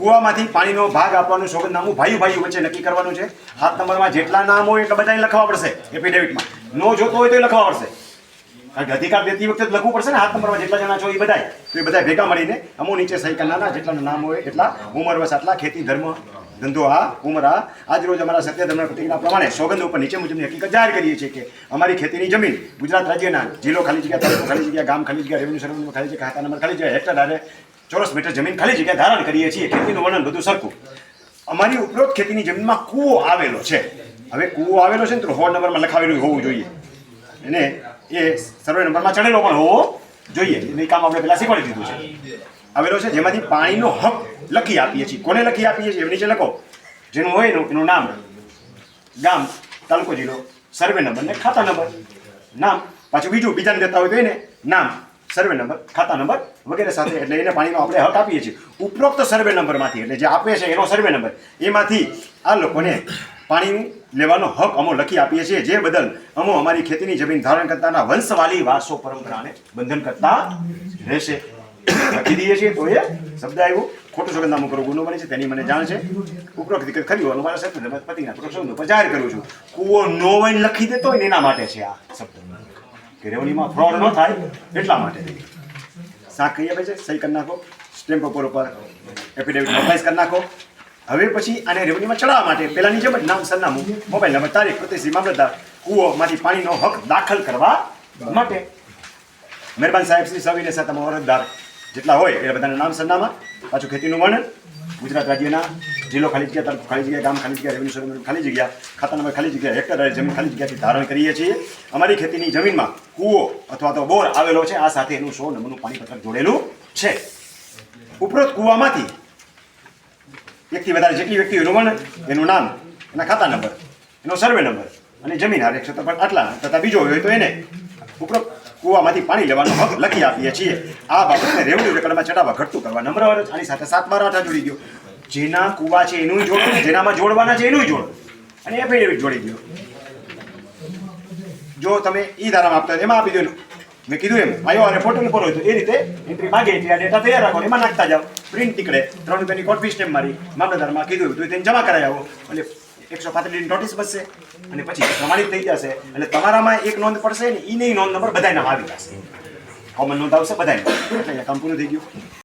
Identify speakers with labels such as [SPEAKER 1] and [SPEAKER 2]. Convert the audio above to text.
[SPEAKER 1] કૂવામાંથી પાણીનો ભાગ આપવાનું સોગંદનામું ભાઈ ભાઈ વચ્ચે નક્કી કરવાનું છે. હાથ નંબરમાં જેટલા નામ હોય એટલા બધાને લખવા પડશે એફિડેવિટમાં નો જોતો હોય તો લખવા પડશે. કારણ કે અધિકાર દેતી વખતે લખવું પડશે ને, હાથ નંબરમાં જેટલા જણા છો એ બધાય. તો એ બધા ભેગા મળીને અમો નીચે સહી કરનારા જેટલાનું નામ હોય એટલા ઉંમર વસ આટલા ખેતી ધર્મ ધંધો આ ઉંમર આ. આજ રોજ અમારા સત્ય ધર્મ પ્રતિજ્ઞા પ્રમાણે સોગંદ ઉપર નીચે મુજબની હકીકત જાહેર કરીએ છીએ કે અમારી ખેતીની જમીન ગુજરાત રાજ્યના જિલ્લો ખાલી જગ્યા, તાલુકો ખાલી જગ્યા, ગામ ખાલી જગ્યા રેવન્યુ સર્વનું ખાલી જગ્યા, ખાતા નંબર ખાલી જગ્યા, હેક્ટર આરે ચોરસ મીટર જમીન ખાલી જગ્યા ધારણ કરીએ છીએ, ખેતીનું વર્ણન બધું સરખું. અમારી ઉપરોક્ત ખેતીની જમીનમાં કૂવો આવેલો છે. હવે કૂવો આવેલો છે ને તો હોડ નંબરમાં લખાવેલું હોવું જોઈએ. એને એ સર્વે નંબરમાં ચડેલો પણ હોવો જોઈએ. એ કામ આપણે પહેલા શીખવાડી દીધું છે. આવેલો છે જેમાંથી પાણીનો હક લખી આપીએ છીએ. કોને લખી આપીએ છીએ? એમ નીચે લખો. જેનું હોય એનું એનું નામ. ગામ, તાલુકો જિલ્લો, સર્વે નંબર ને ખાતા નંબર. નામ. પાછું બીજું, બીજાને દેતા હોય તો એને નામ. સર્વે નંબર, ખાતા નંબર વગેરે સાથે એટલે એને પાણીનો આપણે હક આપીએ છીએ. ઉપરોક્ત સર્વે નંબરમાંથી, એટલે જે આપે છે એનો સર્વે નંબર, એમાંથી આ લોકોને પાણી લેવાનો હક અમો લખી આપીએ છીએ. જે બદલ અમો અમારી ખેતીની જમીન ધારણ કરતાના વંશવાલી વારસો પરંપરાને બંધન કરતા રહેશે. લખી દઈએ છીએ. તો એ શબ્દ આવ્યો. ખોટું સોગંદનામું કરવું ગુનો બને છે, તેની મને જાણ છે. ઉપરોક્ત દિક્કત ખરી હોવાનું મારા સત્ય પતિના પ્રસંગો પર જાહેર કરું છું. કુવો નો વહીને લખી દેતો હોય એના માટે છે આ શબ્દ. કે રેવડીમાં ફ્રોડ ન થાય એટલા માટે. શાક કહી ભાઈ છે, સહી કરી નાખો. સ્ટેમ્પ ઉપર ઉપર એફિડેવિટ નોટાઇઝ કરી નાખો. હવે પછી આને રેવન્યુમાં ચડાવવા માટે પહેલાંની જેમ જ નામ સરનામું, મોબાઈલ નંબર, તારીખ પ્રતિશ્રી મામલતદાર કૂવોમાંથી પાણીનો હક દાખલ કરવા માટે. મહેરબાન સાહેબ, શ્રી સવિને તમારો અરજદાર જેટલા હોય એ બધાના નામ સરનામા, પાછું ખેતીનું વર્ણન, ગુજરાત રાજ્યના જિલ્લો ખાલી જગ્યા તાલુકો ખાલી જગ્યા, ગામ ખાલી જગ્યા રેવન્યુ સર્વે ખાલી જગ્યા ખાતા નંબર ખાલી જગ્યા હેક્ટર જમીન ખાલી જગ્યાથી ધારણ કરીએ છીએ. અમારી ખેતીની જમીનમાં કૂવો અથવા તો બોર આવેલો છે, આ સાથે એનું સો નંબરનું પાણી પત્રક જોડેલું છે. ઉપરોક્ત કૂવામાંથી એકથી વધારે જેટલી વ્યક્તિ રોમણ એનું નામ, એના ખાતા નંબર, એનો સર્વે નંબર અને જમીન હારે ક્ષેત્રફળ આટલા તથા બીજો હોય તો એને ઉપરોક્ત કૂવામાંથી પાણી લેવાનો હક લખી આપીએ છીએ. આ બાબતને રેવન્યુ રેકર્ડમાં ચડાવવા, ઘટતું કરવા નંબર આની સાથે સાત બાર આઠા જોડી ગયો. જેના કૂવા છે એનું જોડો જેનામાં જોડવાના છે એનું જોડો. અને એફિડેવિટ જોડી દો. જો તમે એ ધારામાં આપતા એમાં આપી દો મેં કીધું એમ આવ્યો અને ફોટો ઉપર હોય તો એ રીતે એન્ટ્રી માગે એટલે આ ડેટા તૈયાર રાખો એમાં નાખતા જાઓ. પ્રિન્ટ નીકળે ત્રણ રૂપિયાની કોટ ફી સ્ટેમ્પ મારી, મામલતદારમાં કીધું તો તેને જમા કરાવી આવો. એટલે એકસો પાંત્રીસની નોટિસ બચશે અને પછી પ્રમાણિત થઈ જશે. એટલે તમારામાં એક નોંધ પડશે ને એ નહીં નોંધ નંબર બધાયના આવી જશે. કોમન નોંધ આવશે બધાને એટલે અહીંયા થઈ ગયું.